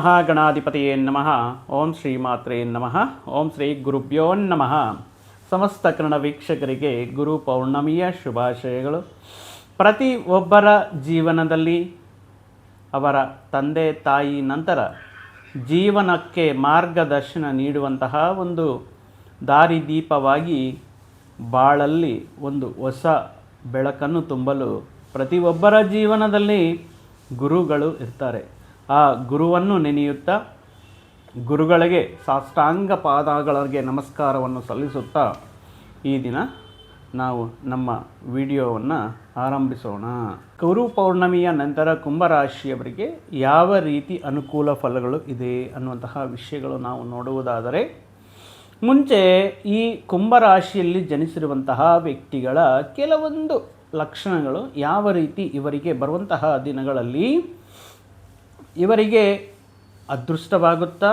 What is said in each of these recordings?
ಮಹಾಗಣಾಧಿಪತಿಯೇ ನಮಃ. ಓಂ ಶ್ರೀ ಮಾತ್ರೇ ನಮಃ. ಓಂ ಶ್ರೀ ಗುರುಭ್ಯೋ ನಮಃ. ಸಮಸ್ತ ಕನ್ನಡ ವೀಕ್ಷಕರಿಗೆ ಗುರು ಪೌರ್ಣಮಿಯ ಶುಭಾಶಯಗಳು. ಪ್ರತಿ ಒಬ್ಬರ ಜೀವನದಲ್ಲಿ ಅವರ ತಂದೆ, ತಾಯಿ ನಂತರ ಜೀವನಕ್ಕೆ ಮಾರ್ಗದರ್ಶನ ನೀಡುವಂತಹ ಒಂದು ದಾರಿದೀಪವಾಗಿ ಬಾಳಲ್ಲಿ ಒಂದು ಹೊಸ ಬೆಳಕನ್ನು ತುಂಬಲು ಪ್ರತಿಯೊಬ್ಬರ ಜೀವನದಲ್ಲಿ ಗುರುಗಳು ಇರ್ತಾರೆ. ಆ ಗುರುವನ್ನು ನೆನೆಯುತ್ತಾ ಗುರುಗಳಿಗೆ ಸಾಷ್ಟಾಂಗ ಪಾದಗಳಿಗೆ ನಮಸ್ಕಾರವನ್ನು ಸಲ್ಲಿಸುತ್ತಾ ಈ ದಿನ ನಾವು ನಮ್ಮ ವಿಡಿಯೋವನ್ನು ಆರಂಭಿಸೋಣ. ಗುರು ಪೌರ್ಣಮಿಯ ನಂತರ ಕುಂಭರಾಶಿಯವರಿಗೆ ಯಾವ ರೀತಿ ಅನುಕೂಲ ಫಲಗಳು ಇದೆ ಅನ್ನುವಂತಹ ವಿಷಯಗಳು ನಾವು ನೋಡುವುದಾದರೆ, ಮುಂಚೆ ಈ ಕುಂಭರಾಶಿಯಲ್ಲಿ ಜನಿಸಿರುವಂತಹ ವ್ಯಕ್ತಿಗಳ ಕೆಲವೊಂದು ಲಕ್ಷಣಗಳು ಯಾವ ರೀತಿ ಇವರಿಗೆ ಬರುವಂತಹ ದಿನಗಳಲ್ಲಿ ಇವರಿಗೆ ಅದೃಷ್ಟವಾಗುತ್ತಾ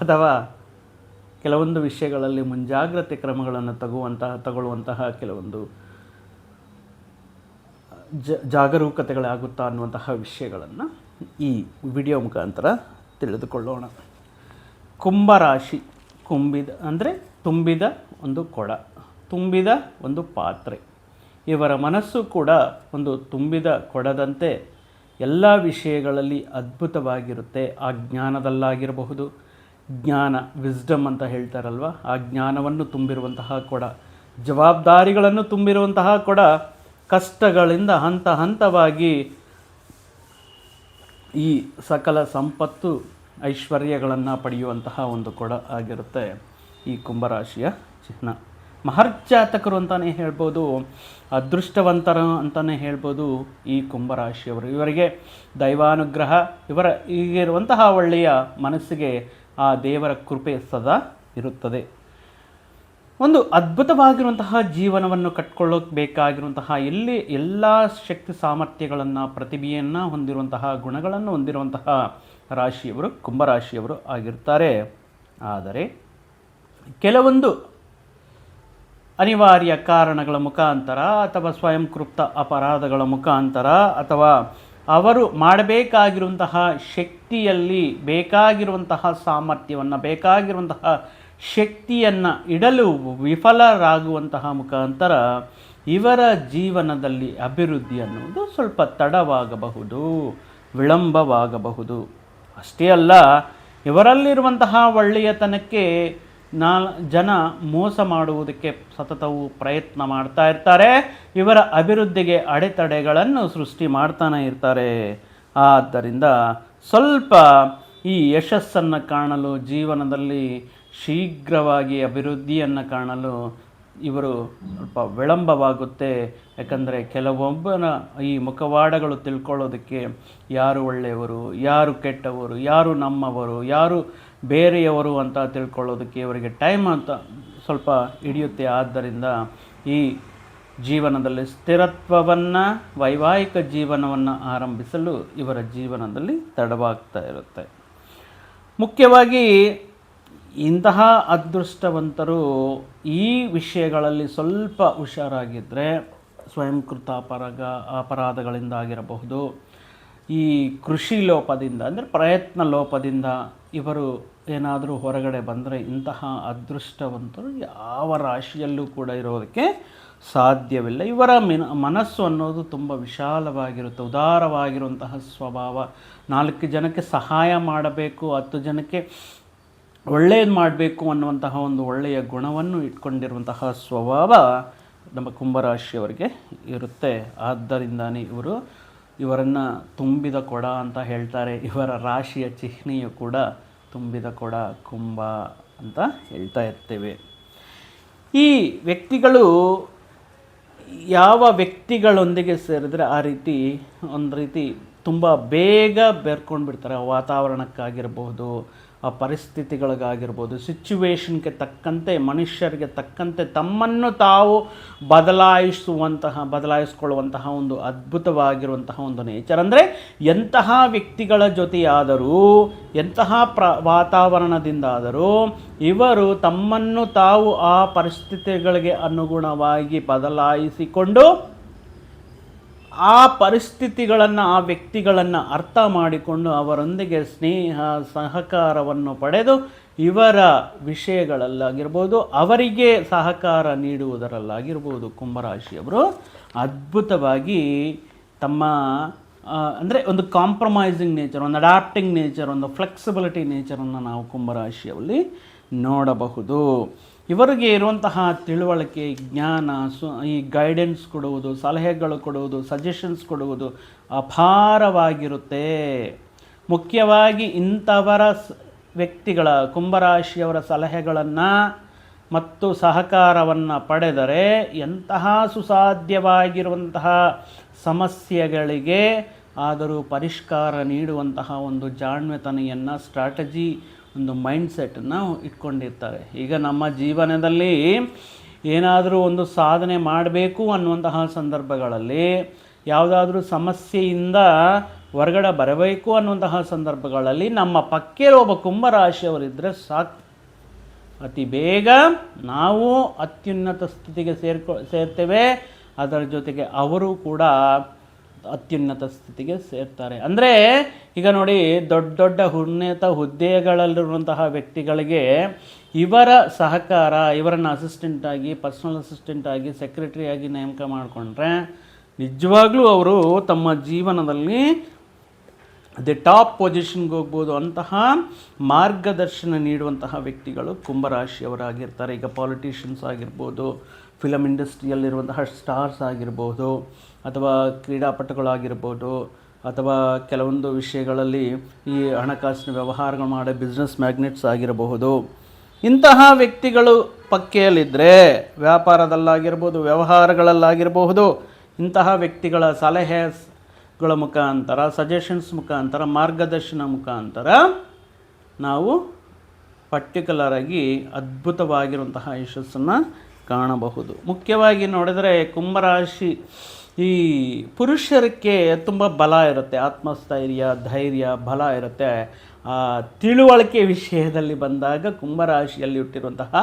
ಅಥವಾ ಕೆಲವೊಂದು ವಿಷಯಗಳಲ್ಲಿ ಮುಂಜಾಗ್ರತೆ ಕ್ರಮಗಳನ್ನು ತಗುವಂತಹ, ತಗೊಳ್ಳುವಂತಹ ಕೆಲವೊಂದು, ಜ, ಜಾಗರೂಕತೆಗಳಾಗುತ್ತಾ ಅನ್ನುವಂತಹ ವಿಷಯಗಳನ್ನು ಈ ವಿಡಿಯೋ ಮುಖಾಂತರ ತಿಳಿದುಕೊಳ್ಳೋಣ. ಕುಂಭರಾಶಿ ಕುಂಬಿದ ಅಂದರೆ ತುಂಬಿದ ಒಂದು ಕೊಡ ತುಂಬಿದ ಒಂದು ಪಾತ್ರೆ. ಇವರ ಮನಸ್ಸು ಕೂಡ ಒಂದು ತುಂಬಿದ ಕೊಡದಂತೆ ಎಲ್ಲ ವಿಷಯಗಳಲ್ಲಿ ಅದ್ಭುತವಾಗಿರುತ್ತೆ. ಆ ಜ್ಞಾನದಲ್ಲಾಗಿರಬಹುದು. ಜ್ಞಾನ ವಿಸ್ಡಮ್ ಅಂತ ಹೇಳ್ತಾರಲ್ವ? ಆ ಜ್ಞಾನವನ್ನು ತುಂಬಿರುವಂತಹ ಕೊಡ. ಜವಾಬ್ದಾರಿಗಳನ್ನು ತುಂಬಿರುವಂತಹ ಕೊಡ. ಕಷ್ಟಗಳಿಂದ ಹಂತ ಹಂತವಾಗಿ ಈ ಸಕಲ ಸಂಪತ್ತು ಐಶ್ವರ್ಯಗಳನ್ನು ಪಡೆಯುವಂತಹ ಒಂದು ಕೊಡ ಆಗಿರುತ್ತೆ ಈ ಕುಂಭರಾಶಿಯ ಚಿಹ್ನ ಮಹರ್ಜಾತಕರು ಅಂತಲೇ ಹೇಳ್ಬೋದು, ಅದೃಷ್ಟವಂತರು ಅಂತಲೇ ಹೇಳ್ಬೋದು ಈ ಕುಂಭರಾಶಿಯವರು. ಇವರಿಗೆ ದೈವಾನುಗ್ರಹ, ಇವರ ಈಗಿರುವಂತಹ ಒಳ್ಳೆಯ ಮನಸ್ಸಿಗೆ ಆ ದೇವರ ಕೃಪೆ ಸದಾ ಇರುತ್ತದೆ. ಒಂದು ಅದ್ಭುತವಾಗಿರುವಂತಹ ಜೀವನವನ್ನು ಕಟ್ಕೊಳ್ಳೋಕೆ ಬೇಕಾಗಿರುವಂತಹ ಎಲ್ಲಿ ಎಲ್ಲ ಶಕ್ತಿ ಸಾಮರ್ಥ್ಯಗಳನ್ನು, ಪ್ರತಿಭೆಯನ್ನು ಹೊಂದಿರುವಂತಹ ಗುಣಗಳನ್ನು ಹೊಂದಿರುವಂತಹ ರಾಶಿಯವರು, ಕುಂಭರಾಶಿಯವರು ಆಗಿರ್ತಾರೆ. ಆದರೆ ಕೆಲವೊಂದು ಅನಿವಾರ್ಯ ಕಾರಣಗಳ ಮುಖಾಂತರ ಅಥವಾ ಸ್ವಯಂಕೃಪ್ತ ಅಪರಾಧಗಳ ಮುಖಾಂತರ ಅಥವಾ ಅವರು ಮಾಡಬೇಕಾಗಿರುವಂತಹ ಶಕ್ತಿಯಲ್ಲಿ ಬೇಕಾಗಿರುವಂತಹ ಸಾಮರ್ಥ್ಯವನ್ನು, ಬೇಕಾಗಿರುವಂತಹ ಶಕ್ತಿಯನ್ನು ಇಡಲು ವಿಫಲರಾಗುವಂತಹ ಮುಖಾಂತರ ಇವರ ಜೀವನದಲ್ಲಿ ಅಭಿವೃದ್ಧಿ ಅನ್ನುವುದು ಸ್ವಲ್ಪ ತಡವಾಗಬಹುದು, ವಿಳಂಬವಾಗಬಹುದು. ಅಷ್ಟೇ ಅಲ್ಲ, ಇವರಲ್ಲಿರುವಂತಹ ಒಳ್ಳೆಯತನಕ್ಕೆ ನಾ ಜನ ಮೋಸ ಮಾಡುವುದಕ್ಕೆ ಸತತವು ಪ್ರಯತ್ನ ಮಾಡ್ತಾ ಇರ್ತಾರೆ. ಇವರ ಅಭಿವೃದ್ಧಿಗೆ ಅಡೆತಡೆಗಳನ್ನು ಸೃಷ್ಟಿ ಮಾಡ್ತಾನೆ ಇರ್ತಾರೆ. ಆದ್ದರಿಂದ ಸ್ವಲ್ಪ ಈ ಯಶಸ್ಸನ್ನು ಕಾಣಲು, ಜೀವನದಲ್ಲಿ ಶೀಘ್ರವಾಗಿ ಅಭಿವೃದ್ಧಿಯನ್ನು ಕಾಣಲು ಇವರು ಸ್ವಲ್ಪ ವಿಳಂಬವಾಗುತ್ತೆ. ಯಾಕಂದರೆ ಕೆಲವೊಬ್ಬನ ಈ ಮುಖವಾಡಗಳು ತಿಳ್ಕೊಳ್ಳೋದಕ್ಕೆ ಯಾರು ಒಳ್ಳೆಯವರು, ಯಾರು ಕೆಟ್ಟವರು, ಯಾರು ನಮ್ಮವರು, ಯಾರು ಬೇರೆಯವರು ಅಂತ ತಿಳ್ಕೊಳ್ಳೋದಕ್ಕೆ ಇವರಿಗೆ ಟೈಮ್ ಅಂತ ಸ್ವಲ್ಪ ಹಿಡಿಯುತ್ತೆ. ಆದ್ದರಿಂದ ಈ ಜೀವನದಲ್ಲಿ ಸ್ಥಿರತ್ವವನ್ನು, ವೈವಾಹಿಕ ಜೀವನವನ್ನು ಆರಂಭಿಸಲು ಇವರ ಜೀವನದಲ್ಲಿ ತಡವಾಗ್ತಾ ಇರುತ್ತೆ. ಮುಖ್ಯವಾಗಿ ಇಂತಹ ಅದೃಷ್ಟವಂತರು ಈ ವಿಷಯಗಳಲ್ಲಿ ಸ್ವಲ್ಪ ಹುಷಾರಾಗಿದ್ದರೆ ಸ್ವಯಂಕೃತ ಅಪರಾಗ ಅಪರಾಧಗಳಿಂದ ಆಗಿರಬಹುದು. ಈ ಕೃಷಿ ಲೋಪದಿಂದ ಅಂದರೆ ಪ್ರಯತ್ನ ಲೋಪದಿಂದ ಇವರು ಏನಾದರೂ ಹೊರಗಡೆ ಬಂದರೆ ಇಂತಹ ಅದೃಷ್ಟವಂತರು ಯಾವ ರಾಶಿಯಲ್ಲೂ ಕೂಡ ಇರೋದಕ್ಕೆ ಸಾಧ್ಯವಿಲ್ಲ. ಇವರ ಮಿನ, ಮನಸ್ಸು ಅನ್ನೋದು ತುಂಬ ವಿಶಾಲವಾಗಿರುತ್ತೆ, ಉದಾರವಾಗಿರುವಂತಹ ಸ್ವಭಾವ. ನಾಲ್ಕು ಜನಕ್ಕೆ ಸಹಾಯ ಮಾಡಬೇಕು, ಹತ್ತು ಜನಕ್ಕೆ ಒಳ್ಳೆಯದು ಮಾಡಬೇಕು ಅನ್ನುವಂತಹ ಒಂದು ಒಳ್ಳೆಯ ಗುಣವನ್ನು ಇಟ್ಕೊಂಡಿರುವಂತಹ ಸ್ವಭಾವ ನಮ್ಮ ಕುಂಭರಾಶಿಯವರಿಗೆ ಇರುತ್ತೆ. ಆದ್ದರಿಂದನೇ ಇವರು ಇವರನ್ನು ತುಂಬಿದ ಕೊಡ ಅಂತ ಹೇಳ್ತಾರೆ. ಇವರ ರಾಶಿಯ ಚಿಹ್ನೆಯು ಕೂಡ ತುಂಬಿದ ಕೊಡ ಕುಂಭ ಅಂತ ಹೇಳ್ತಾ ಇರ್ತೇವೆ. ಈ ವ್ಯಕ್ತಿಗಳು ಯಾವ ವ್ಯಕ್ತಿಗಳೊಂದಿಗೆ ಸೇರಿದ್ರೆ ಆ ರೀತಿ ಒಂದು ರೀತಿ ತುಂಬ ಬೇಗ ಬೆರ್ಕೊಂಡು ಬಿಡ್ತಾರೆ ವಾತಾವರಣಕ್ಕಾಗಿರ್ಬೋದು ಪರಿಸ್ಥಿತಿಗಳಿಗಾಗಿರ್ಬೋದು ಸಿಚುವೇಶನ್ಗೆ ತಕ್ಕಂತೆ, ಮನುಷ್ಯರಿಗೆ ತಕ್ಕಂತೆ ತಮ್ಮನ್ನು ತಾವು ಬದಲಾಯಿಸುವಂತಹ, ಬದಲಾಯಿಸ್ಕೊಳ್ಳುವಂತಹ ಒಂದು ಅದ್ಭುತವಾಗಿರುವಂತಹ ಒಂದು ನೇಚರ್ ಅಂದರೆ ಎಂತಹ ವ್ಯಕ್ತಿಗಳ ಜೊತೆಯಾದರೂ, ಎಂತಹ ಪ್ರ, ವಾತಾವರಣದಿಂದಾದರೂ ಇವರು ತಮ್ಮನ್ನು ತಾವು ಆ ಪರಿಸ್ಥಿತಿಗಳಿಗೆ ಅನುಗುಣವಾಗಿ ಬದಲಾಯಿಸಿಕೊಂಡು ಆ ಪರಿಸ್ಥಿತಿಗಳನ್ನು, ಆ ವ್ಯಕ್ತಿಗಳನ್ನು ಅರ್ಥ ಮಾಡಿಕೊಂಡು ಅವರೊಂದಿಗೆ ಸ್ನೇಹ, ಸಹಕಾರವನ್ನು ಪಡೆದು ಇವರ ವಿಷಯಗಳಲ್ಲಾಗಿರ್ಬೋದು ಅವರಿಗೆ ಸಹಕಾರ ನೀಡುವುದರಲ್ಲಾಗಿರ್ಬೋದು ಕುಂಭರಾಶಿಯವರು, ಅದ್ಭುತವಾಗಿ ತಮ್ಮ ಅಂದರೆ ಒಂದು ಕಾಂಪ್ರಮೈಸಿಂಗ್ ನೇಚರ್ ಒಂದು ಅಡಾಪ್ಟಿಂಗ್ ನೇಚರ್ ಒಂದು ಫ್ಲೆಕ್ಸಿಬಿಲಿಟಿ ನೇಚರನ್ನು ನಾವು ಕುಂಭರಾಶಿಯಲ್ಲಿ ನೋಡಬಹುದು. ಇವರಿಗೆ ಇರುವಂತಹ ತಿಳುವಳಿಕೆ, ಜ್ಞಾನ, ಸು, ಈ ಗೈಡೆನ್ಸ್ ಕೊಡುವುದು, ಸಲಹೆಗಳು ಕೊಡುವುದು ಸಜೆಷನ್ಸ್ ಕೊಡುವುದು ಅಪಾರವಾಗಿರುತ್ತೆ. ಮುಖ್ಯವಾಗಿ ಇಂಥವರ ವ್ಯಕ್ತಿಗಳ ಕುಂಭರಾಶಿಯವರ ಸಲಹೆಗಳನ್ನು ಮತ್ತು ಸಹಕಾರವನ್ನು ಪಡೆದರೆ ಎಂತಹ ಸುಸಾಧ್ಯವಾಗಿರುವಂತಹ ಸಮಸ್ಯೆಗಳಿಗೆ ಆದರೂ ಪರಿಷ್ಕಾರ ನೀಡುವಂತಹ ಒಂದು ಜಾಣ್ಮೆತನೆಯನ್ನು ಸ್ಟ್ರಾಟಜಿ ಒಂದು ಮೈಂಡ್ಸೆಟ್ಟನ್ನು ಇಟ್ಕೊಂಡಿರ್ತಾರೆ. ಈಗ ನಮ್ಮ ಜೀವನದಲ್ಲಿ ಏನಾದರೂ ಒಂದು ಸಾಧನೆ ಮಾಡಬೇಕು ಅನ್ನುವಂತಹ ಸಂದರ್ಭಗಳಲ್ಲಿ ಯಾವುದಾದ್ರೂ ಸಮಸ್ಯೆಯಿಂದ ಹೊರಗಡೆ ಬರಬೇಕು ಅನ್ನುವಂತಹ ಸಂದರ್ಭಗಳಲ್ಲಿ ನಮ್ಮ ಪಕ್ಕೇಲಿ ಒಬ್ಬ ಕುಂಭರಾಶಿಯವರಿದ್ದರೆ ಸಾಕು. ಅತಿ ಬೇಗ ನಾವು ಅತ್ಯುನ್ನತ ಸ್ಥಿತಿಗೆ ಸೇರ್ಕೊ, ಸೇರ್ತೇವೆ. ಅದರ ಜೊತೆಗೆ ಅವರು ಕೂಡ ಅತ್ಯುನ್ನತ ಸ್ಥಿತಿಗೆ ಸೇರ್ತಾರೆ. ಅಂದರೆ ಈಗ ನೋಡಿ ದೊಡ್ಡ ದೊಡ್ಡ ಉನ್ನತ ಹುದ್ದೆಗಳಲ್ಲಿರುವಂತಹ ವ್ಯಕ್ತಿಗಳಿಗೆ ಇವರ ಸಹಕಾರ, ಇವರನ್ನು ಅಸಿಸ್ಟೆಂಟಾಗಿ ಪರ್ಸನಲ್ ಅಸಿಸ್ಟೆಂಟಾಗಿ ಸೆಕ್ರೆಟರಿಯಾಗಿ ನೇಮಕ ಮಾಡಿಕೊಂಡ್ರೆ ನಿಜವಾಗ್ಲೂ ಅವರು ತಮ್ಮ ಜೀವನದಲ್ಲಿ ದಿ ಟಾಪ್ ಪೊಸಿಷನ್ಗೆ ಹೋಗ್ಬೋದು ಅಂತಹ ಮಾರ್ಗದರ್ಶನ ನೀಡುವಂತಹ ವ್ಯಕ್ತಿಗಳು ಕುಂಭರಾಶಿಯವರಾಗಿರ್ತಾರೆ. ಈಗ ಪಾಲಿಟಿಷಿಯನ್ಸ್ ಆಗಿರ್ಬೋದು ಫಿಲಮ್ ಇಂಡಸ್ಟ್ರಿಯಲ್ಲಿರುವಂತಹ ಸ್ಟಾರ್ಸ್ ಆಗಿರ್ಬೋದು, ಅಥವಾ ಕ್ರೀಡಾಪಟುಗಳಾಗಿರ್ಬೋದು, ಅಥವಾ ಕೆಲವೊಂದು ವಿಷಯಗಳಲ್ಲಿ ಈ ಹಣಕಾಸಿನ ವ್ಯವಹಾರಗಳು ಮಾಡೋ ಬಿಸ್ನೆಸ್ ಮ್ಯಾಗ್ನೆಟ್ಸ್ ಆಗಿರಬಹುದು. ಇಂತಹ ವ್ಯಕ್ತಿಗಳು ಪಕ್ಕೆಯಲ್ಲಿದ್ದರೆ ವ್ಯಾಪಾರದಲ್ಲಾಗಿರ್ಬೋದು ವ್ಯವಹಾರಗಳಲ್ಲಾಗಿರಬಹುದು ಇಂತಹ ವ್ಯಕ್ತಿಗಳ ಸಲಹೆಗಳ ಮುಖಾಂತರ ಸಜೆಷನ್ಸ್ ಮುಖಾಂತರ, ಮಾರ್ಗದರ್ಶನ ಮುಖಾಂತರ ನಾವು ಪರ್ಟಿಕ್ಯುಲರ್ ಆಗಿ ಅದ್ಭುತವಾಗಿರುವಂತಹ ಯಶಸ್ಸನ್ನು ಕಾಣಬಹುದು. ಮುಖ್ಯವಾಗಿ ನೋಡಿದರೆ ಕುಂಭರಾಶಿ ಈ ಪುರುಷರಿಗೆ ತುಂಬ ಬಲ ಇರುತ್ತೆ. ಆತ್ಮಸ್ಥೈರ್ಯ, ಧೈರ್ಯ, ಬಲ ಇರುತ್ತೆ. ತಿಳುವಳಿಕೆ ವಿಷಯದಲ್ಲಿ ಬಂದಾಗ ಕುಂಭರಾಶಿಯಲ್ಲಿ ಹುಟ್ಟಿರುವಂತಹ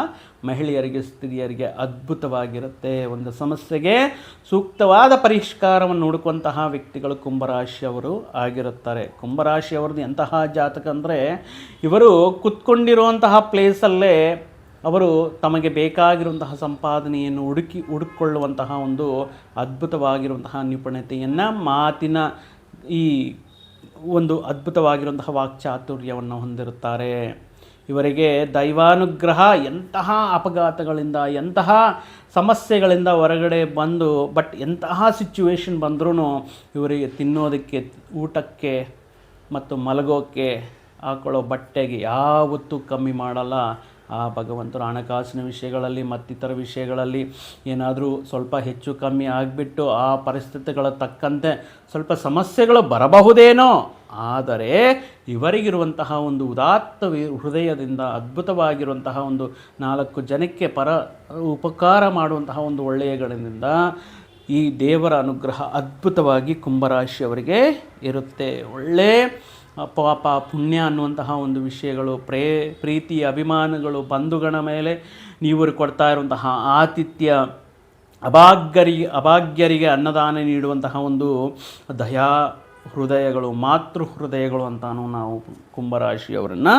ಮಹಿಳೆಯರಿಗೆ, ಸ್ತ್ರೀಯರಿಗೆ ಅದ್ಭುತವಾಗಿರುತ್ತೆ. ಒಂದು ಸಮಸ್ಯೆಗೆ ಸೂಕ್ತವಾದ ಪರಿಷ್ಕಾರವನ್ನು ಹುಡುಕುವಂತಹ ವ್ಯಕ್ತಿಗಳು ಕುಂಭರಾಶಿಯವರು ಆಗಿರುತ್ತಾರೆ. ಕುಂಭರಾಶಿಯವ್ರದ್ದು ಎಂತಹ ಜಾತಕ ಅಂದರೆ, ಇವರು ಕುತ್ಕೊಂಡಿರುವಂತಹ ಪ್ಲೇಸಲ್ಲೇ ಅವರು ತಮಗೆ ಬೇಕಾಗಿರುವಂತಹ ಸಂಪಾದನೆಯನ್ನು ಹುಡುಕಿ, ಹುಡುಕೊಳ್ಳುವಂತಹ ಒಂದು ಅದ್ಭುತವಾಗಿರುವಂತಹ ನಿಪುಣತೆಯನ್ನು ಮಾತಿನ ಈ ಒಂದು ಅದ್ಭುತವಾಗಿರುವಂತಹ ವಾಕ್ಚಾತುರ್ಯವನ್ನು ಹೊಂದಿರುತ್ತಾರೆ. ಇವರಿಗೆ ದೈವಾನುಗ್ರಹ ಎಂತಹ ಅಪಘಾತಗಳಿಂದ, ಎಂತಹ ಸಮಸ್ಯೆಗಳಿಂದ ಹೊರಗಡೆ ಬಂದು, ಬಟ್ ಎಂತಹ ಸಿಚುವೇಶನ್ ಬಂದರೂ ಇವರಿಗೆ ತಿನ್ನೋದಕ್ಕೆ, ಊಟಕ್ಕೆ ಮತ್ತು ಮಲಗೋಕ್ಕೆ ಹಾಕೊಳ್ಳೋ ಬಟ್ಟೆಗೆ ಯಾವತ್ತೂ ಕಮ್ಮಿ ಮಾಡಲ್ಲ. ಆ ಭಗವಂತನ ಹಣಕಾಸಿನ ವಿಷಯಗಳಲ್ಲಿ ಮತ್ತಿತರ ವಿಷಯಗಳಲ್ಲಿ ಏನಾದರೂ ಸ್ವಲ್ಪ ಹೆಚ್ಚು ಕಮ್ಮಿ ಆಗಿಬಿಟ್ಟು ಆ ಪರಿಸ್ಥಿತಿಗಳ ತಕ್ಕಂತೆ ಸ್ವಲ್ಪ ಸಮಸ್ಯೆಗಳು ಬರಬಹುದೇನೋ. ಆದರೆ ಇವರಿಗಿರುವಂತಹ ಒಂದು ಉದಾತ್ತ ಹೃದಯದಿಂದ ಅದ್ಭುತವಾಗಿರುವಂತಹ ಒಂದು ನಾಲ್ಕು ಜನಕ್ಕೆ ಪರ ಉಪಕಾರ ಮಾಡುವಂತಹ ಒಂದು ಒಳ್ಳೆಯಗಳಿಂದ ಈ ದೇವರ ಅನುಗ್ರಹ ಅದ್ಭುತವಾಗಿ ಕುಂಭರಾಶಿಯವರಿಗೆ ಇರುತ್ತೆ. ಒಳ್ಳೆ ಪಾಪ ಪುಣ್ಯ ಅನ್ನುವಂತಹ ಒಂದು ವಿಷಯಗಳು, ಪ್ರೇ, ಪ್ರೀತಿ, ಅಭಿಮಾನಗಳು ಬಂಧುಗಳ ಮೇಲೆ ನೀವು ಕೊಡ್ತಾ ಇರುವಂತಹ ಆತಿಥ್ಯ ಅಭಾಗ್ಯರಿಗೆ ಅಭಾಗ್ಯರಿಗೆ ಅನ್ನದಾನ ನೀಡುವಂತಹ ಒಂದು ದಯಾ ಹೃದಯಗಳು, ಮಾತೃ ಹೃದಯಗಳು ಅಂತಾನು ನಾವು ಕುಂಭರಾಶಿಯವರನ್ನು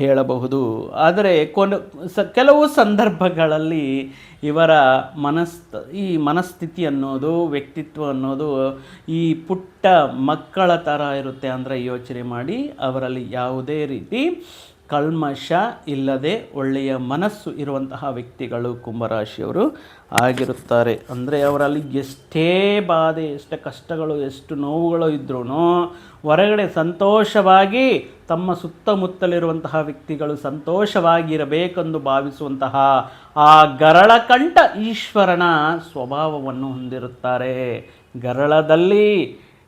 ಹೇಳಬಹುದು. ಆದರೆ ಕೊನ ಸ ಕೆಲವು ಸಂದರ್ಭಗಳಲ್ಲಿ ಇವರ ಮನಸ್ ಈ ಮನಸ್ಥಿತಿ ಅನ್ನೋದು, ವ್ಯಕ್ತಿತ್ವ ಅನ್ನೋದು ಈ ಪುಟ್ಟ ಮಕ್ಕಳ ಥರ ಇರುತ್ತೆ ಅಂದರೆ ಯೋಚನೆ ಮಾಡಿ ಅವರಲ್ಲಿ ಯಾವುದೇ ರೀತಿ ಕಲ್ಮಶ ಇಲ್ಲದೆ ಒಳ್ಳೆಯ ಮನಸ್ಸು ಇರುವಂತಹ ವ್ಯಕ್ತಿಗಳು ಕುಂಭರಾಶಿಯವರು ಆಗಿರುತ್ತಾರೆ. ಅಂದರೆ ಅವರಲ್ಲಿ ಎಷ್ಟೇ ಬಾಧೆ, ಎಷ್ಟು ಕಷ್ಟಗಳು, ಎಷ್ಟು ನೋವುಗಳು ಇದ್ರೂ ಹೊರಗಡೆ ಸಂತೋಷವಾಗಿ ತಮ್ಮ ಸುತ್ತಮುತ್ತಲಿರುವಂತಹ ವ್ಯಕ್ತಿಗಳು ಸಂತೋಷವಾಗಿರಬೇಕೆಂದು ಭಾವಿಸುವಂತಹ ಆ ಗರಳಕಂಠ ಈಶ್ವರನ ಸ್ವಭಾವವನ್ನು ಹೊಂದಿರುತ್ತಾರೆ. ಗರಳದಲ್ಲಿ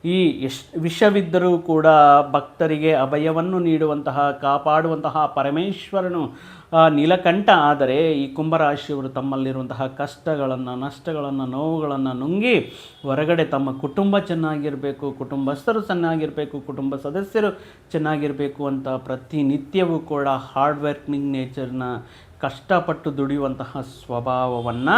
ಈ ಎಶ್ ವಿಷವಿದ್ದರೂ ಕೂಡ ಭಕ್ತರಿಗೆ ಅಭಯವನ್ನು ನೀಡುವಂತಹ, ಕಾಪಾಡುವಂತಹ ಪರಮೇಶ್ವರನು ನೀಲಕಂಠ. ಆದರೆ ಈ ಕುಂಭರಾಶಿಯವರು ತಮ್ಮಲ್ಲಿರುವಂತಹ ಕಷ್ಟಗಳನ್ನು, ನಷ್ಟಗಳನ್ನು, ನೋವುಗಳನ್ನು ನುಂಗಿ ಹೊರಗಡೆ ತಮ್ಮ ಕುಟುಂಬ ಚೆನ್ನಾಗಿರಬೇಕು, ಕುಟುಂಬಸ್ಥರು ಚೆನ್ನಾಗಿರಬೇಕು, ಕುಟುಂಬ ಸದಸ್ಯರು ಚೆನ್ನಾಗಿರಬೇಕು ಅಂತ ಪ್ರತಿನಿತ್ಯವೂ ಕೂಡ ಹಾರ್ಡ್ ವರ್ಕಿಂಗ್ ನೇಚರ್ನ ಕಷ್ಟಪಟ್ಟು ದುಡಿಯುವಂತಹ ಸ್ವಭಾವವನ್ನು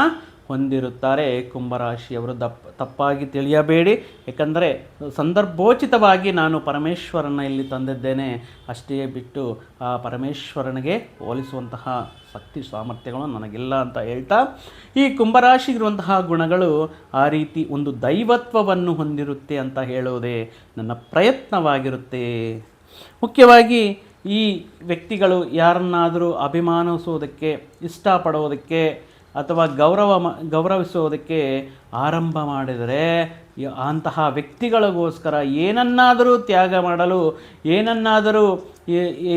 ಹೊಂದಿರುತ್ತಾರೆ ಕುಂಭರಾಶಿಯವರು. ದಪ್ಪ, ತಪ್ಪಾಗಿ ತಿಳಿಯಬೇಡಿ. ಏಕೆಂದರೆ ಸಂದರ್ಭೋಚಿತವಾಗಿ ನಾನು ಪರಮೇಶ್ವರನ ಇಲ್ಲಿ ತಂದಿದ್ದೇನೆ. ಅಷ್ಟೇ ಬಿಟ್ಟು ಆ ಪರಮೇಶ್ವರನಿಗೆ ಹೋಲಿಸುವಂತಹ ಶಕ್ತಿ ಸಾಮರ್ಥ್ಯಗಳು ನನಗಿಲ್ಲ ಅಂತ ಹೇಳ್ತಾ, ಈ ಕುಂಭರಾಶಿಗಿರುವಂತಹ ಗುಣಗಳು ಆ ರೀತಿ ಒಂದು ದೈವತ್ವವನ್ನು ಹೊಂದಿರುತ್ತೆ ಅಂತ ಹೇಳೋದೇ ನನ್ನ ಪ್ರಯತ್ನವಾಗಿರುತ್ತೆ. ಮುಖ್ಯವಾಗಿ ಈ ವ್ಯಕ್ತಿಗಳು ಯಾರನ್ನಾದರೂ ಅಭಿಮಾನಿಸೋದಕ್ಕೆ, ಇಷ್ಟಪಡೋದಕ್ಕೆ ಅಥವಾ ಗೌರವ ಮ ಗೌರವಿಸೋದಕ್ಕೆ ಆರಂಭ ಮಾಡಿದರೆ ಅಂತಹ ವ್ಯಕ್ತಿಗಳಿಗೋಸ್ಕರ ಏನನ್ನಾದರೂ ತ್ಯಾಗ ಮಾಡಲು, ಏನನ್ನಾದರೂ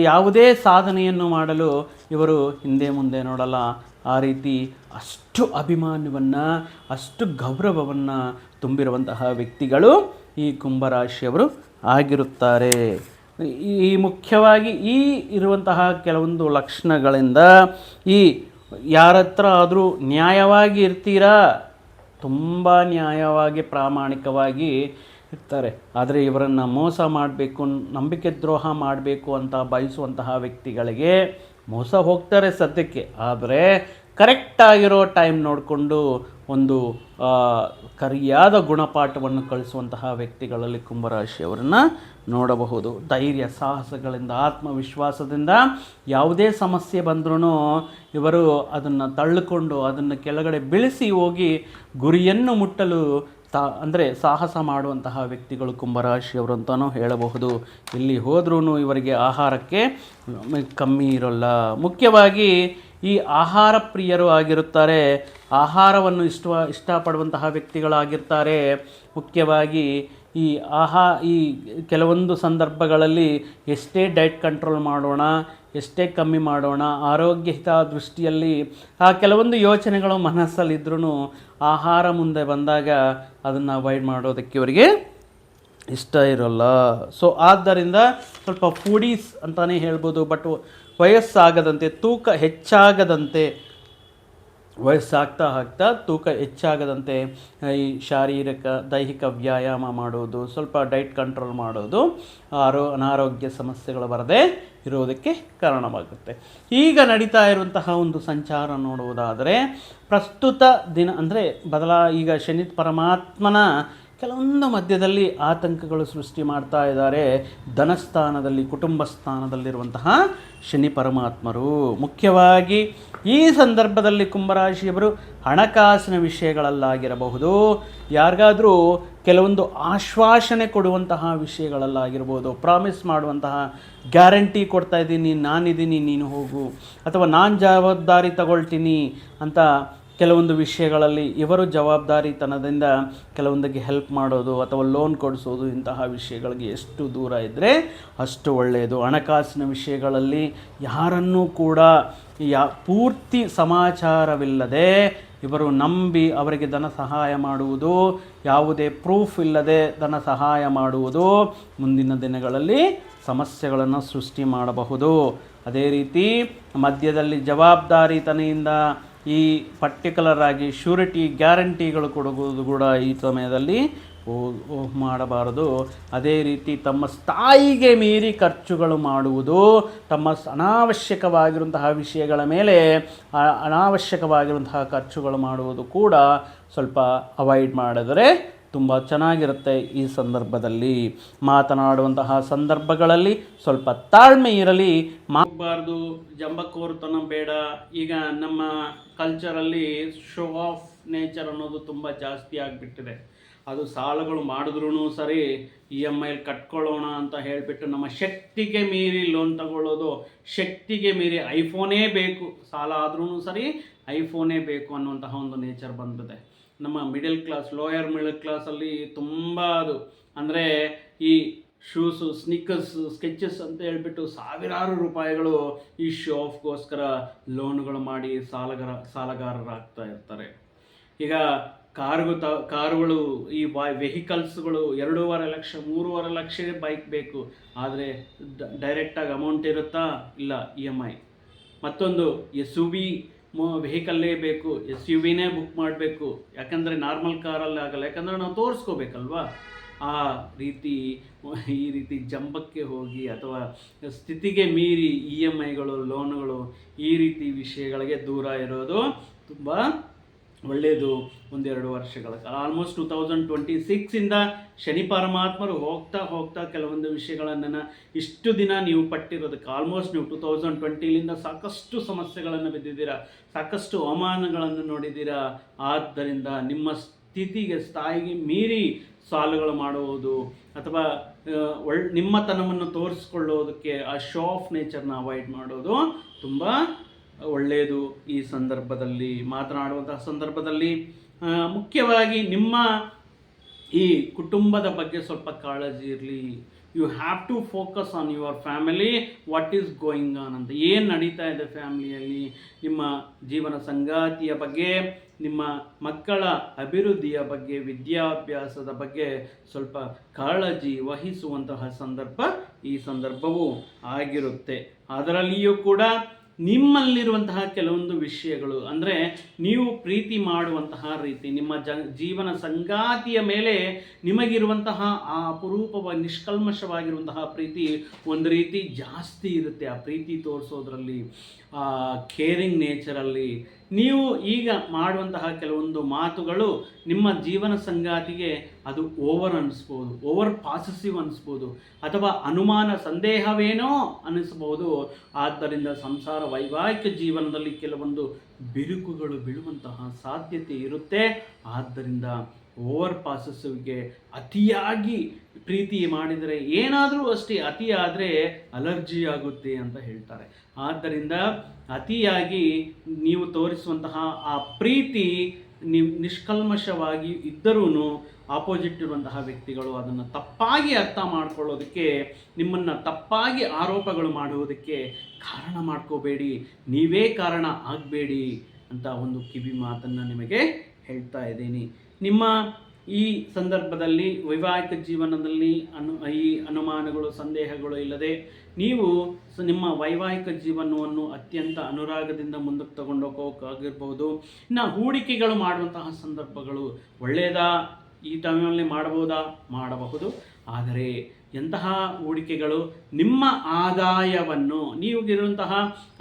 ಯಾವುದೇ ಸಾಧನೆಯನ್ನು ಮಾಡಲು ಇವರು ಹಿಂದೆ ಮುಂದೆ ನೋಡಲ್ಲ. ಆ ರೀತಿ ಅಷ್ಟು ಅಭಿಮಾನವನ್ನು, ಅಷ್ಟು ಗೌರವವನ್ನು ತುಂಬಿರುವಂತಹ ವ್ಯಕ್ತಿಗಳು ಈ ಕುಂಭರಾಶಿಯವರು ಆಗಿರುತ್ತಾರೆ. ಈ ಮುಖ್ಯವಾಗಿ ಈ ಇರುವಂತಹ ಕೆಲವೊಂದು ಲಕ್ಷಣಗಳಿಂದ ಈ ಯಾರ ಹತ್ರ ಆದರೂ ನ್ಯಾಯವಾಗಿ ಇರ್ತೀರಾ? ತುಂಬ ನ್ಯಾಯವಾಗಿ ಪ್ರಾಮಾಣಿಕವಾಗಿ ಇರ್ತಾರೆ. ಆದರೆ ಇವರನ್ನು ಮೋಸ ಮಾಡಬೇಕು, ನಂಬಿಕೆ ದ್ರೋಹ ಮಾಡಬೇಕು ಅಂತ ಬಯಸುವಂತಹ ವ್ಯಕ್ತಿಗಳಿಗೆ ಮೋಸ ಹೋಗ್ತಾರೆ ಸದ್ಯಕ್ಕೆ. ಆದರೆ ಕರೆಕ್ಟಾಗಿರೋ ಟೈಮ್ ನೋಡಿಕೊಂಡು ಒಂದು ಕರಿಯಾದ ಗುಣಪಾಠವನ್ನು ಕಳಿಸುವಂತಹ ವ್ಯಕ್ತಿಗಳಲ್ಲಿ ಕುಂಭರಾಶಿಯವರನ್ನು ನೋಡಬಹುದು. ಧೈರ್ಯ, ಸಾಹಸಗಳಿಂದ, ಆತ್ಮವಿಶ್ವಾಸದಿಂದ ಯಾವುದೇ ಸಮಸ್ಯೆ ಬಂದ್ರೂ ಇವರು ಅದನ್ನು ತಳ್ಳಿಕೊಂಡು, ಅದನ್ನು ಕೆಳಗಡೆ ಬೆಳೆಸಿ ಹೋಗಿ ಗುರಿಯನ್ನು ಮುಟ್ಟಲು ತಾ, ಅಂದರೆ ಸಾಹಸ ಮಾಡುವಂತಹ ವ್ಯಕ್ತಿಗಳು ಕುಂಭರಾಶಿಯವರು ಅಂತಲೂ ಹೇಳಬಹುದು. ಇಲ್ಲಿ ಹೋದ್ರೂ ಇವರಿಗೆ ಆಹಾರಕ್ಕೆ ಕಮ್ಮಿ ಇರೋಲ್ಲ. ಮುಖ್ಯವಾಗಿ ಈ ಆಹಾರ ಪ್ರಿಯರು ಆಗಿರುತ್ತಾರೆ, ಆಹಾರವನ್ನು ಇಷ್ಟ ಇಷ್ಟಪಡುವಂತಹ ವ್ಯಕ್ತಿಗಳಾಗಿರ್ತಾರೆ. ಮುಖ್ಯವಾಗಿ ಈ ಆಹಾ, ಈ ಕೆಲವೊಂದು ಸಂದರ್ಭಗಳಲ್ಲಿ ಎಷ್ಟೇ ಡಯಟ್ ಕಂಟ್ರೋಲ್ ಮಾಡೋಣ, ಎಷ್ಟೇ ಕಮ್ಮಿ ಮಾಡೋಣ ಆರೋಗ್ಯ ಹಿತ ದೃಷ್ಟಿಯಲ್ಲಿ ಆ ಕೆಲವೊಂದು ಯೋಚನೆಗಳು ಮನಸ್ಸಲ್ಲಿದ್ರೂ ಆಹಾರ ಮುಂದೆ ಬಂದಾಗ ಅದನ್ನು ಅವಾಯ್ಡ್ ಮಾಡೋದಕ್ಕೆ ಇವರಿಗೆ ಇಷ್ಟ ಇರೋಲ್ಲ. ಸೊ ಆದ್ದರಿಂದ ಸ್ವಲ್ಪ ಫುಡೀಸ್ ಅಂತಲೇ ಹೇಳ್ಬೋದು ಬಟ್ ವಯಸ್ಸಾಗದಂತೆ, ತೂಕ ಹೆಚ್ಚಾಗದಂತೆ ವಯಸ್ಸಾಗ್ತಾ ಆಗ್ತಾ ತೂಕ ಹೆಚ್ಚಾಗದಂತೆ ಈ ಶಾರೀರಿಕ, ದೈಹಿಕ ವ್ಯಾಯಾಮ ಮಾಡೋದು, ಸ್ವಲ್ಪ ಡೈಟ್ ಕಂಟ್ರೋಲ್ ಮಾಡೋದು, ಆರೋ, ಅನಾರೋಗ್ಯ ಸಮಸ್ಯೆಗಳು ಬರದೇ ಇರೋದಕ್ಕೆ ಕಾರಣವಾಗುತ್ತೆ. ಈಗ ನಡೀತಾ ಇರುವಂತಹ ಒಂದು ಸಂಚಾರ ನೋಡುವುದಾದರೆ ಪ್ರಸ್ತುತ ದಿನ, ಅಂದರೆ ಬದಲಾ ಈಗ ಶನಿ ಪರಮಾತ್ಮನ ಕೆಲವೊಂದು ಮಧ್ಯದಲ್ಲಿ ಆತಂಕಗಳು ಸೃಷ್ಟಿ ಮಾಡ್ತಾ ಇದ್ದಾರೆ. ಧನಸ್ಥಾನದಲ್ಲಿ ಕುಟುಂಬ ಸ್ಥಾನದಲ್ಲಿರುವಂತಹ ಶನಿ ಪರಮಾತ್ಮರು. ಮುಖ್ಯವಾಗಿ ಈ ಸಂದರ್ಭದಲ್ಲಿ ಕುಂಭರಾಶಿಯವರು ಹಣಕಾಸಿನ ವಿಷಯಗಳಲ್ಲಾಗಿರಬಹುದು. ಯಾರಿಗಾದರೂ ಕೆಲವೊಂದು ಆಶ್ವಾಸನೆ ಕೊಡುವಂತಹ ವಿಷಯಗಳಲ್ಲಾಗಿರ್ಬೋದು. ಪ್ರಾಮಿಸ್ ಮಾಡುವಂತಹ ಗ್ಯಾರಂಟಿ ಕೊಡ್ತಾ ಇದ್ದೀನಿ, ನಾನಿದ್ದೀನಿ, ನೀನು ಹೋಗು. ಅಥವಾ ನಾನು ಜವಾಬ್ದಾರಿ ತಗೊಳ್ತೀನಿ ಅಂತ ಕೆಲವೊಂದು ವಿಷಯಗಳಲ್ಲಿ ಇವರು ಜವಾಬ್ದಾರಿತನದಿಂದ ಕೆಲವೊಂದಕ್ಕೆ ಹೆಲ್ಪ್ ಮಾಡೋದು ಅಥವಾ ಲೋನ್ ಕೊಡಿಸೋದು ಇಂತಹ ವಿಷಯಗಳಿಗೆ ಎಷ್ಟು ದೂರ ಇದ್ದರೆ ಅಷ್ಟು ಒಳ್ಳೆಯದು. ಹಣಕಾಸಿನ ವಿಷಯಗಳಲ್ಲಿ ಯಾರನ್ನೂ ಕೂಡ ಯಾ ಪೂರ್ತಿ ಸಮಾಚಾರವಿಲ್ಲದೆ ಇವರು ನಂಬಿ ಅವರಿಗೆ ಧನ ಸಹಾಯ ಮಾಡುವುದು, ಯಾವುದೇ ಪ್ರೂಫ್ ಇಲ್ಲದೆ ಧನ ಸಹಾಯ ಮಾಡುವುದು ಮುಂದಿನ ದಿನಗಳಲ್ಲಿ ಸಮಸ್ಯೆಗಳನ್ನು ಸೃಷ್ಟಿ ಮಾಡಬಹುದು. ಅದೇ ರೀತಿ ಮಧ್ಯದಲ್ಲಿ ಜವಾಬ್ದಾರಿತನೆಯಿಂದ ಈ ಪರ್ಟಿಕ್ಯುಲರ್ ಆಗಿ ಶ್ಯೂರಿಟಿ ಗ್ಯಾರಂಟಿಗಳು ಕೊಡುವುದು ಕೂಡ ಈ ಸಮಯದಲ್ಲಿ ಮಾಡಬಾರದು. ಅದೇ ರೀತಿ ತಮ್ಮ ಸ್ಥಾಯಿಗೆ ಮೀರಿ ಖರ್ಚುಗಳು ಮಾಡುವುದು, ತಮ್ಮ ಅನಾವಶ್ಯಕವಾಗಿರುವಂತಹ ವಿಷಯಗಳ ಮೇಲೆ ಅನಾವಶ್ಯಕವಾಗಿರುವಂತಹ ಖರ್ಚುಗಳು ಮಾಡುವುದು ಕೂಡ ಸ್ವಲ್ಪ ಅವಾಯ್ಡ್ ಮಾಡಿದರೆ ತುಂಬ ಚೆನ್ನಾಗಿರುತ್ತೆ ಈ ಸಂದರ್ಭದಲ್ಲಿ. ಮಾತನಾಡುವಂತಹ ಸಂದರ್ಭಗಳಲ್ಲಿ ಸ್ವಲ್ಪ ತಾಳ್ಮೆ ಇರಲಿ. ಮಾಡಬಾರ್ದು ಜಂಬಕೋರ್ತನ ಬೇಡ. ಈಗ ನಮ್ಮ ಕಲ್ಚರಲ್ಲಿ ಶೋ ಆಫ್ ನೇಚರ್ ಅನ್ನೋದು ತುಂಬ ಜಾಸ್ತಿ ಆಗಿಬಿಟ್ಟಿದೆ. ಅದು ಸಾಲಗಳು ಮಾಡಿದ್ರೂ ಸರಿ ಇ ಎಂ ಐಲಿ ಕಟ್ಕೊಳ್ಳೋಣ ಅಂತ ಹೇಳಿಬಿಟ್ಟು ನಮ್ಮ ಶಕ್ತಿಗೆ ಮೀರಿ ಲೋನ್ ತಗೊಳ್ಳೋದು, ಶಕ್ತಿಗೆ ಮೀರಿ ಐಫೋನೇ ಬೇಕು. ಸಾಲ ಆದ್ರೂ ಸರಿ ಐಫೋನೇ ಬೇಕು ಅನ್ನುವಂತಹ ಒಂದು ನೇಚರ್ ಬಂದಿದೆ. ನಮ್ಮ ಮಿಡಲ್ ಕ್ಲಾಸ್ ಲೋಯರ್ ಮಿಡಲ್ ಕ್ಲಾಸಲ್ಲಿ ತುಂಬ ಅದು. ಅಂದರೆ ಈ ಶೂಸು ಸ್ನಿಕ್ಕರ್ಸು ಸ್ಕೆಚಸ್ ಅಂತ ಹೇಳ್ಬಿಟ್ಟು ಸಾವಿರಾರು ರೂಪಾಯಿಗಳು ಈ ಶೋ ಆಫ್ಗೋಸ್ಕರ ಲೋನ್ಗಳು ಮಾಡಿ ಸಾಲಗಾರ, ಸಾಲಗಾರರಾಗ್ತಾ ಇರ್ತಾರೆ. ಈಗ ಕಾರ್ಗು ತ, ಕಾರುಗಳು ಈ ಬಾಯ್ ವೆಹಿಕಲ್ಸ್ಗಳು ಎರಡೂವರೆ ಲಕ್ಷ, ಮೂರುವರೆ ಲಕ್ಷ ಬೈಕ್ ಬೇಕು. ಆದರೆ ಡೈರೆಕ್ಟಾಗಿ ಅಮೌಂಟ್ ಇರುತ್ತಾ? ಇಲ್ಲ ಇ ಎಂ ಐ ಮತ್ತೊಂದು ಎಸ್ ಯು ವಿ ವೆಹಿಕಲ್ಲೇ ಬೇಕು ಎಸ್ ಯು ವಿನೇ ಬುಕ್ ಮಾಡಬೇಕು. ಯಾಕಂದರೆ ನಾರ್ಮಲ್ ಕಾರಲ್ಲಿ ಆಗಲ್ಲ. ಯಾಕಂದರೆ ನಾವು ತೋರಿಸ್ಕೋಬೇಕಲ್ವಾ? ಆ ರೀತಿ, ಈ ರೀತಿ ಜಂಬಕ್ಕೆ ಹೋಗಿ ಅಥವಾ ಸ್ಥಿತಿಗೆ ಮೀರಿ ಇ ಎಂ ಐಗಳು ಲೋನ್ಗಳು ಈ ರೀತಿ ವಿಷಯಗಳಿಗೆ ದೂರ ಇರೋದು ತುಂಬ ಒಳ್ಳೆಯದು ಒಂದೆರಡು ವರ್ಷಗಳ ಕಾಲ. ಆಲ್ಮೋಸ್ಟ್ ಟೂ ತೌಸಂಡ್ ಟ್ವೆಂಟಿ ಸಿಕ್ಸಿಂದ ಶನಿ ಪರಮಾತ್ಮರು ಹೋಗ್ತಾ ಹೋಗ್ತಾ ಕೆಲವೊಂದು ವಿಷಯಗಳನ್ನು ಇಷ್ಟು ದಿನ ನೀವು ಪಟ್ಟಿರೋದಕ್ಕೆ ಆಲ್ಮೋಸ್ಟ್ ನೀವು ಟೂ ತೌಸಂಡ್ ಟ್ವೆಂಟಿಲಿಂದ ಸಾಕಷ್ಟು ಸಮಸ್ಯೆಗಳನ್ನು ಬಿದ್ದಿದ್ದೀರಾ, ಸಾಕಷ್ಟು ಅವಮಾನಗಳನ್ನು ನೋಡಿದ್ದೀರಾ. ಆದ್ದರಿಂದ ನಿಮ್ಮ ಸ್ಥಿತಿಗೆ, ಸ್ಥಾಯಿಗೆ ಮೀರಿ ಸಾಲುಗಳು ಮಾಡುವುದು ಅಥವಾ ಒಳ್, ನಿಮ್ಮತನವನ್ನು ತೋರಿಸ್ಕೊಳ್ಳೋದಕ್ಕೆ ಆ ಶೋ ಆಫ್ ನೇಚರ್ನ ಅವಾಯ್ಡ್ ಮಾಡೋದು ತುಂಬ ಒಳ್ಳೆಯದು ಈ ಸಂದರ್ಭದಲ್ಲಿ, ಮಾತನಾಡುವಂತಹ ಸಂದರ್ಭದಲ್ಲಿ ಮುಖ್ಯವಾಗಿ ನಿಮ್ಮ ಈ ಕುಟುಂಬದ ಬಗ್ಗೆ ಸ್ವಲ್ಪ ಕಾಳಜಿ ಇರಲಿ. You have to focus on your family what is going on ಅಂತ. ಏನು ನಡೀತಾ ಇದೆ ಫ್ಯಾಮಿಲಿಯಲ್ಲಿ? ನಿಮ್ಮ ಜೀವನ ಸಂಗಾತಿಯ ಬಗ್ಗೆ, ನಿಮ್ಮ ಮಕ್ಕಳ ಅಭಿವೃದ್ಧಿಯ ಬಗ್ಗೆ, ವಿದ್ಯಾಭ್ಯಾಸದ ಬಗ್ಗೆ ಸ್ವಲ್ಪ ಕಾಳಜಿ ವಹಿಸುವಂತಹ ಸಂದರ್ಭ ಈ ಸಂದರ್ಭವು ಆಗಿರುತ್ತೆ. ಅದರಲ್ಲಿಯೂ ಕೂಡ ನಿಮ್ಮಲ್ಲಿರುವಂತಹ ಕೆಲವೊಂದು ವಿಷಯಗಳು, ಅಂದರೆ ನೀವು ಪ್ರೀತಿ ಮಾಡುವಂತಹ ರೀತಿ, ನಿಮ್ಮ ಜ, ಜೀವನ ಸಂಗಾತಿಯ ಮೇಲೆ ನಿಮಗಿರುವಂತಹ ಆ ಅಪರೂಪವ, ನಿಷ್ಕಲ್ಮಶವಾಗಿರುವಂತಹ ಪ್ರೀತಿ ಒಂದು ರೀತಿ ಜಾಸ್ತಿ ಇರುತ್ತೆ. ಆ ಪ್ರೀತಿ ತೋರಿಸೋದ್ರಲ್ಲಿ ಕೇರಿಂಗ್ ನೇಚರಲ್ಲಿ ನೀವು ಈಗ ಮಾಡುವಂತಹ ಕೆಲವೊಂದು ಮಾತುಗಳು ನಿಮ್ಮ ಜೀವನ ಸಂಗಾತಿಗೆ ಅದು ಓವರ್ ಅನ್ನಿಸ್ಬೋದು ಓವರ್ ಪಾಸೆಸಿವ್ ಅನ್ನಿಸ್ಬೋದು ಅಥವಾ ಅನುಮಾನ ಸಂದೇಹವೇನೋ ಅನ್ನಿಸ್ಬೋದು ಆದ್ದರಿಂದ ಸಂಸಾರ ವೈವಾಹಿಕ ಜೀವನದಲ್ಲಿ ಕೆಲವೊಂದು ಬಿರುಕುಗಳು ಬೀಳುವಂತಹ ಸಾಧ್ಯತೆ ಇರುತ್ತೆ. ಆದ್ದರಿಂದ ಓವರ್ ಪಾಸಸ್ಸಿಗೆ ಅತಿಯಾಗಿ ಪ್ರೀತಿ ಮಾಡಿದರೆ ಏನಾದರೂ ಅಷ್ಟೇ ಅತಿ ಆದರೆ ಅಲರ್ಜಿ ಆಗುತ್ತೆ ಅಂತ ಹೇಳ್ತಾರೆ. ಆದ್ದರಿಂದ ಅತಿಯಾಗಿ ನೀವು ತೋರಿಸುವಂತಹ ಆ ಪ್ರೀತಿ ನಿಷ್ಕಲ್ಮಶವಾಗಿ ಇದ್ದರೂ ಆಪೋಸಿಟ್ ಇರುವಂತಹ ವ್ಯಕ್ತಿಗಳು ಅದನ್ನು ತಪ್ಪಾಗಿ ಅರ್ಥ ಮಾಡ್ಕೊಳ್ಳೋದಕ್ಕೆ, ನಿಮ್ಮನ್ನು ತಪ್ಪಾಗಿ ಆರೋಪಗಳು ಮಾಡುವುದಕ್ಕೆ ಕಾರಣ ಮಾಡ್ಕೋಬೇಡಿ. ನೀವೇ ಕಾರಣ ಆಗಬೇಡಿ ಅಂತ ಒಂದು ಕಿವಿ ಮಾತನ್ನು ನಿಮಗೆ ಹೇಳ್ತಾ ಇದ್ದೀನಿ. ನಿಮ್ಮ ಈ ಸಂದರ್ಭದಲ್ಲಿ ವೈವಾಹಿಕ ಜೀವನದಲ್ಲಿ ಅನು, ಈ ಅನುಮಾನಗಳು, ಸಂದೇಹಗಳು ಇಲ್ಲದೆ ನೀವು ನಿಮ್ಮ ವೈವಾಹಿಕ ಜೀವನವನ್ನು ಅತ್ಯಂತ ಅನುರಾಗದಿಂದ ಮುಂದಕ್ಕೆ ತಗೊಂಡೋಗೋಕ್ಕಾಗಿರ್ಬೋದು ಇನ್ನು ಹೂಡಿಕೆಗಳು ಮಾಡುವಂತಹ ಸಂದರ್ಭಗಳು ಒಳ್ಳೆಯದಾ ಈ ಟೈಮಲ್ಲಿ ಮಾಡಬಹುದಾ? ಮಾಡಬಹುದು. ಆದರೆ ಎಂತಹ ಹೂಡಿಕೆಗಳು ನಿಮ್ಮ ಆದಾಯವನ್ನು ನೀವಿರುವಂತಹ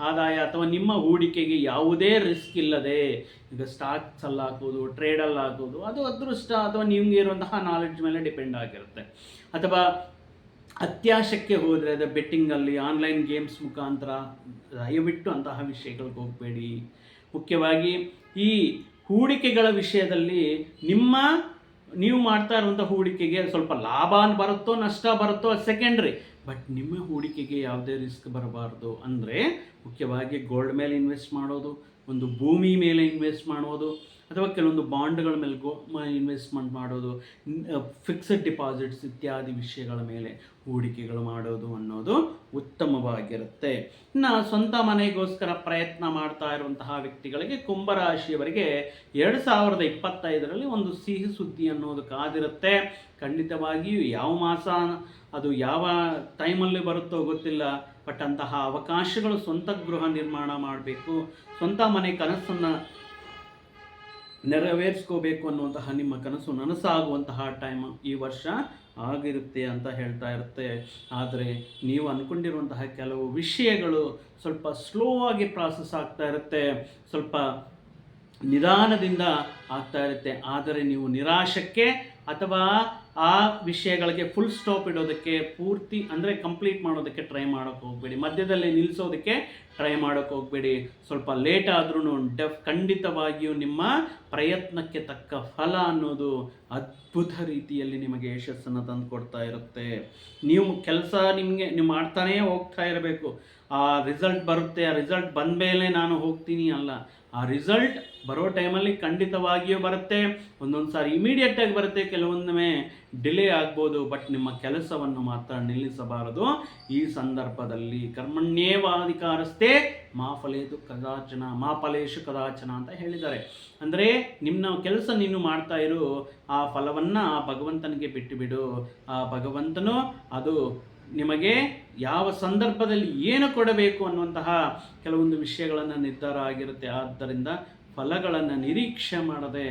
ಆದಾಯ ಅಥವಾ ನಿಮ್ಮ ಹೂಡಿಕೆಗೆ ಯಾವುದೇ ರಿಸ್ಕ್ ಇಲ್ಲದೆ, ಈಗ ಸ್ಟಾಕ್ಸಲ್ಲಿ ಹಾಕೋದು ಟ್ರೇಡಲ್ಲಿ ಹಾಕೋದು, ಅದು ಅದೃಷ್ಟ ಅಥವಾ ನಿಮಗೆ ಇರುವಂತಹ ನಾಲೆಡ್ಜ್ ಮೇಲೆ ಡಿಪೆಂಡ್ ಆಗಿರುತ್ತೆ. ಅಥವಾ ಅತ್ಯಾಶಕ್ಕೆ ಹೋದರೆ, ಅದು ಬೆಟ್ಟಿಂಗಲ್ಲಿ ಆನ್ಲೈನ್ ಗೇಮ್ಸ್ ಮುಖಾಂತರ ದಯವಿಟ್ಟು ಅಂತಹ ವಿಷಯಗಳಿಗೆ ಹೋಗಬೇಡಿ. ಮುಖ್ಯವಾಗಿ ಈ ಹೂಡಿಕೆಗಳ ವಿಷಯದಲ್ಲಿ ನಿಮ್ಮ ನೀವು ಮಾಡ್ತಾ ಇರುವಂಥ ಹೂಡಿಕೆಗೆ ಸ್ವಲ್ಪ ಲಾಭ ಬರುತ್ತೋ ನಷ್ಟ ಬರುತ್ತೋ ಅದು ಸೆಕೆಂಡ್ರಿ ಬಟ್ ನಿಮ್ಮ ಹೂಡಿಕೆಗೆ ಯಾವುದೇ ರಿಸ್ಕ್ ಬರಬಾರ್ದು. ಅಂದರೆ ಮುಖ್ಯವಾಗಿ ಗೋಲ್ಡ್ ಮೇಲೆ ಇನ್ವೆಸ್ಟ್ ಮಾಡೋದು ಒಂದು ಭೂಮಿ ಮೇಲೆ ಇನ್ವೆಸ್ಟ್ ಮಾಡೋದು, ಅಥವಾ ಕೆಲವೊಂದು ಬಾಂಡ್ಗಳ ಮೇಲೆ ಗೋ ಇನ್ವೆಸ್ಟ್ಮೆಂಟ್ ಮಾಡೋದು ಫಿಕ್ಸಡ್ ಡಿಪಾಸಿಟ್ಸ್ ಇತ್ಯಾದಿ ವಿಷಯಗಳ ಮೇಲೆ ಹೂಡಿಕೆಗಳು ಮಾಡೋದು ಅನ್ನೋದು ಉತ್ತಮವಾಗಿರುತ್ತೆ. ಇನ್ನು ಸ್ವಂತ ಮನೆಗೋಸ್ಕರ ಪ್ರಯತ್ನ ಮಾಡ್ತಾ ಇರುವಂತಹ ವ್ಯಕ್ತಿಗಳಿಗೆ ಕುಂಭರಾಶಿಯವರಿಗೆ ಎರಡು ಸಾವಿರದ ಇಪ್ಪತ್ತೈದರಲ್ಲಿ ಒಂದು ಸಿಹಿ ಸುದ್ದಿ ಅನ್ನೋದು ಕಾದಿರುತ್ತೆ. ಖಂಡಿತವಾಗಿಯೂ ಯಾವ ಮಾಸ, ಅದು ಯಾವ ಟೈಮಲ್ಲಿ ಬರುತ್ತೋ ಗೊತ್ತಿಲ್ಲ. ಬಟ್ ಅಂತಹ ಅವಕಾಶಗಳು ಸ್ವಂತ ಗೃಹ ನಿರ್ಮಾಣ ಮಾಡಬೇಕು, ಸ್ವಂತ ಮನೆ ಕನಸನ್ನು ನೆರವೇರಿಸ್ಕೋಬೇಕು ಅನ್ನುವಂತಹ ನಿಮ್ಮ ಕನಸು ನನಸಾಗುವಂತಹ ಟೈಮ್ ಈ ವರ್ಷ ಆಗಿರುತ್ತೆ ಅಂತ ಹೇಳ್ತಾ ಇರುತ್ತೆ. ಆದರೆ ನೀವು ಅಂದ್ಕೊಂಡಿರುವಂತಹ ಕೆಲವು ವಿಷಯಗಳು ಸ್ವಲ್ಪ ಸ್ಲೋ ಆಗಿ ಪ್ರಾಸೆಸ್ ಆಗ್ತಾ ಇರುತ್ತೆ, ಸ್ವಲ್ಪ ನಿಧಾನದಿಂದ ಆಗ್ತಾ ಇರುತ್ತೆ. ಆದರೆ ನೀವು ನಿರಾಶಕ್ಕೆ ಅಥವಾ ಆ ವಿಷಯಗಳಿಗೆ ಫುಲ್ ಸ್ಟಾಪ್ ಇಡೋದಕ್ಕೆ ಪೂರ್ತಿ, ಅಂದರೆ ಕಂಪ್ಲೀಟ್ ಮಾಡೋದಕ್ಕೆ ಟ್ರೈ ಮಾಡೋಕೆ ಹೋಗಬೇಡಿ. ಮಧ್ಯದಲ್ಲಿ ನಿಲ್ಲಿಸೋದಕ್ಕೆ ಟ್ರೈ ಮಾಡೋಕೆ ಹೋಗಬೇಡಿ. ಸ್ವಲ್ಪ ಲೇಟ್ ಆದ್ರೂ ಡೆಫ್ ಖಂಡಿತವಾಗಿಯೂ ನಿಮ್ಮ ಪ್ರಯತ್ನಕ್ಕೆ ತಕ್ಕ ಫಲ ಅನ್ನೋದು ಅದ್ಭುತ ರೀತಿಯಲ್ಲಿ ನಿಮಗೆ ಯಶಸ್ಸನ್ನು ತಂದು ಕೊಡ್ತಾ ಇರುತ್ತೆ. ನೀವು ಕೆಲಸ ನಿಮಗೆ ನೀವು ಮಾಡ್ತಾನೇ ಹೋಗ್ತಾ ಇರಬೇಕು. ಆ ರಿಸಲ್ಟ್ ಬರುತ್ತೆ. ಆ ರಿಸಲ್ಟ್ ಬಂದ ಮೇಲೆ ನಾನು ಹೋಗ್ತೀನಿ ಅಲ್ಲ. ಆ ರಿಸಲ್ಟ್ ಬರೋ ಟೈಮಲ್ಲಿ ಖಂಡಿತವಾಗಿಯೂ ಬರುತ್ತೆ. ಒಂದೊಂದು ಸಾರಿ ಇಮಿಡಿಯೇಟಾಗಿ ಬರುತ್ತೆ ಕೆಲವೊಂದೊಮ್ಮೆ ಡಿಲೇ ಆಗ್ಬೋದು ಬಟ್ ನಿಮ್ಮ ಕೆಲಸವನ್ನು ಮಾತ್ರ ನಿಲ್ಲಿಸಬಾರದು. ಈ ಸಂದರ್ಭದಲ್ಲಿ ಕರ್ಮಣ್ಯೇವಾಧಿಕಾರಸ್ಥೆ ಮಾಫಲೇದು ಕದಾಚನ, ಮಾಫಲೇಶು ಕದಾಚನ ಅಂತ ಹೇಳಿದ್ದಾರೆ. ಅಂದರೆ ನಿಮ್ಮ ಕೆಲಸ ನೀನು ಮಾಡ್ತಾ ಇರು, ಆ ಫಲವನ್ನು ಆ ಭಗವಂತನಿಗೆ ಬಿಟ್ಟುಬಿಡು ಆ ಭಗವಂತನು ಅದು ನಿಮಗೆ ಯಾವ ಸಂದರ್ಭದಲ್ಲಿ ಏನು ಕೊಡಬೇಕು ಅನ್ನುವಂತಹ ಕೆಲವೊಂದು ವಿಷಯಗಳನ್ನು ನಿರ್ಧಾರ ಆಗಿರುತ್ತೆ. ಆದ್ದರಿಂದ ಫಲಗಳನ್ನು ನಿರೀಕ್ಷೆ ಮಾಡದೆ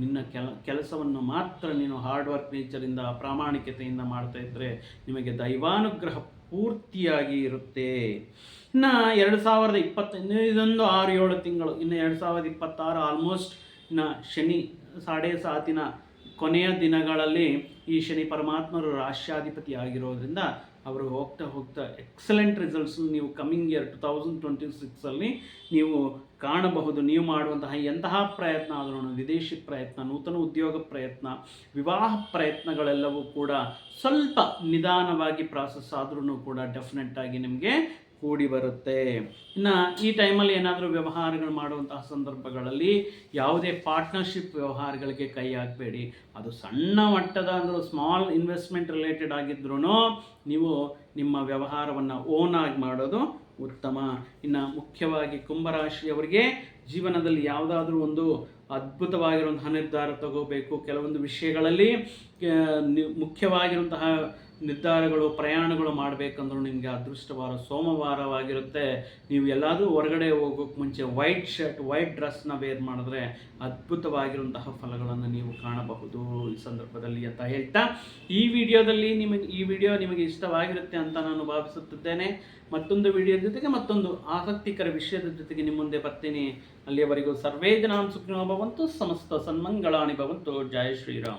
ನಿನ್ನ ಕೆಲ, ಕೆಲಸವನ್ನು ಮಾತ್ರ ನೀನು ಹಾರ್ಡ್ ವರ್ಕ್ ನೇಚರಿಂದ ಪ್ರಾಮಾಣಿಕತೆಯಿಂದ ಮಾಡ್ತಾ ಇದ್ದರೆ ನಿಮಗೆ ದೈವಾನುಗ್ರಹ ಪೂರ್ತಿಯಾಗಿ ಇರುತ್ತೆ. ಇನ್ನು ಎರಡು ಸಾವಿರದ ಇಪ್ಪತ್ತ ಇದೊಂದು ಆರು, ಏಳು ತಿಂಗಳು, ಇನ್ನು ಎರಡು ಸಾವಿರದ ಇಪ್ಪತ್ತಾರು ಆಲ್ಮೋಸ್ಟ್ ಇನ್ನು ಶನಿ, ಸಾಡೆ ಸಾತಿನ ಕೊನೆಯ ದಿನಗಳಲ್ಲಿ ಈ ಶನಿ ಪರಮಾತ್ಮರು ರಾಷ್ಟ್ರಾಧಿಪತಿ ಆಗಿರೋದ್ರಿಂದ ಅವರು ಹೋಗ್ತಾ ಹೋಗ್ತಾ ಎಕ್ಸಲೆಂಟ್ ರಿಸಲ್ಟ್ಸ್ ನೀವು coming year two thousand twenty ಸಿಕ್ಸಲ್ಲಿ ನೀವು ಕಾಣಬಹುದು, ನೀವು ಮಾಡುವಂತಹ ಎಂತಹ ಪ್ರಯತ್ನ ಆದರೂ ವಿದೇಶಿ ಪ್ರಯತ್ನ, ನೂತನ ಉದ್ಯೋಗ ಪ್ರಯತ್ನ, ವಿವಾಹ ಪ್ರಯತ್ನಗಳೆಲ್ಲವೂ ಕೂಡ ಸ್ವಲ್ಪ ನಿಧಾನವಾಗಿ ಪ್ರಾಸೆಸ್ ಆದ್ರೂ ಕೂಡ ಡೆಫಿನೆಟ್ ಆಗಿ ನಿಮಗೆ ಕೂಡಿ ಬರುತ್ತೆ. ಇನ್ನು ಈ ಟೈಮಲ್ಲಿ ಏನಾದರೂ ವ್ಯವಹಾರಗಳು ಮಾಡುವಂತಹ ಸಂದರ್ಭಗಳಲ್ಲಿ ಯಾವುದೇ ಪಾರ್ಟ್ನರ್ಶಿಪ್ ವ್ಯವಹಾರಗಳಿಗೆ ಕೈ ಹಾಕಬೇಡಿ. ಅದು ಸಣ್ಣ ಮಟ್ಟದ ಅಂದ್ರೆ ಸ್ಮಾಲ್ ಇನ್ವೆಸ್ಟ್ಮೆಂಟ್ ರಿಲೇಟೆಡ್ ಆಗಿದ್ರೂ ನೀವು ನಿಮ್ಮ ವ್ಯವಹಾರವನ್ನು ಓನ್ ಆಗಿ ಮಾಡೋದು ಉತ್ತಮ. ಇನ್ನು ಮುಖ್ಯವಾಗಿ ಕುಂಭರಾಶಿಯವರಿಗೆ ಜೀವನದಲ್ಲಿ ಯಾವುದಾದ್ರೂ ಒಂದು ಅದ್ಭುತವಾಗಿರುವಂತಹ ನಿರ್ಧಾರ ತಗೋಬೇಕು. ಕೆಲವೊಂದು ವಿಷಯಗಳಲ್ಲಿ ಮುಖ್ಯವಾಗಿರುವಂತಹ ನಿರ್ಧಾರಗಳು, ಪ್ರಯಾಣಗಳು ಮಾಡಬೇಕಂದ್ರೂ ನಿಮಗೆ ಅದೃಷ್ಟವಾರ ಸೋಮವಾರವಾಗಿರುತ್ತೆ. ನೀವು ಎಲ್ಲಾದರೂ ಹೊರಗಡೆ ಹೋಗೋಕ್ಕೆ ಮುಂಚೆ ವೈಟ್ ಶರ್ಟ್ ವೈಟ್ ಡ್ರೆಸ್ನ ವೇರ್ ಮಾಡಿದ್ರೆ ಅದ್ಭುತವಾಗಿರುವಂತಹ ಫಲಗಳನ್ನು ನೀವು ಕಾಣಬಹುದು ಈ ಸಂದರ್ಭದಲ್ಲಿ ಅಂತ ಹೇಳ್ತಾ. ಈ ವಿಡಿಯೋದಲ್ಲಿ ನಿಮಗೆ, ಈ ವಿಡಿಯೋ ನಿಮಗೆ ಇಷ್ಟವಾಗಿರುತ್ತೆ ಅಂತ ನಾನು ಭಾವಿಸುತ್ತಿದ್ದೇನೆ. ಮತ್ತೊಂದು ವಿಡಿಯೋದ ಜೊತೆಗೆ ಮತ್ತೊಂದು ಆಸಕ್ತಿಕರ ವಿಷಯದ ಜೊತೆಗೆ ನಿಮ್ಮ ಮುಂದೆ ಬರ್ತೀನಿ. ಅಲ್ಲಿಯವರೆಗೂ ಸರ್ವೇ ಜನಾಂ ಸುಖಿನೋ ಭವಂತು, ಸಮಸ್ತ ಸನ್ಮಂಗಳಾಣಿ ಭವಂತು ಜಯ ಶ್ರೀರಾಮ್.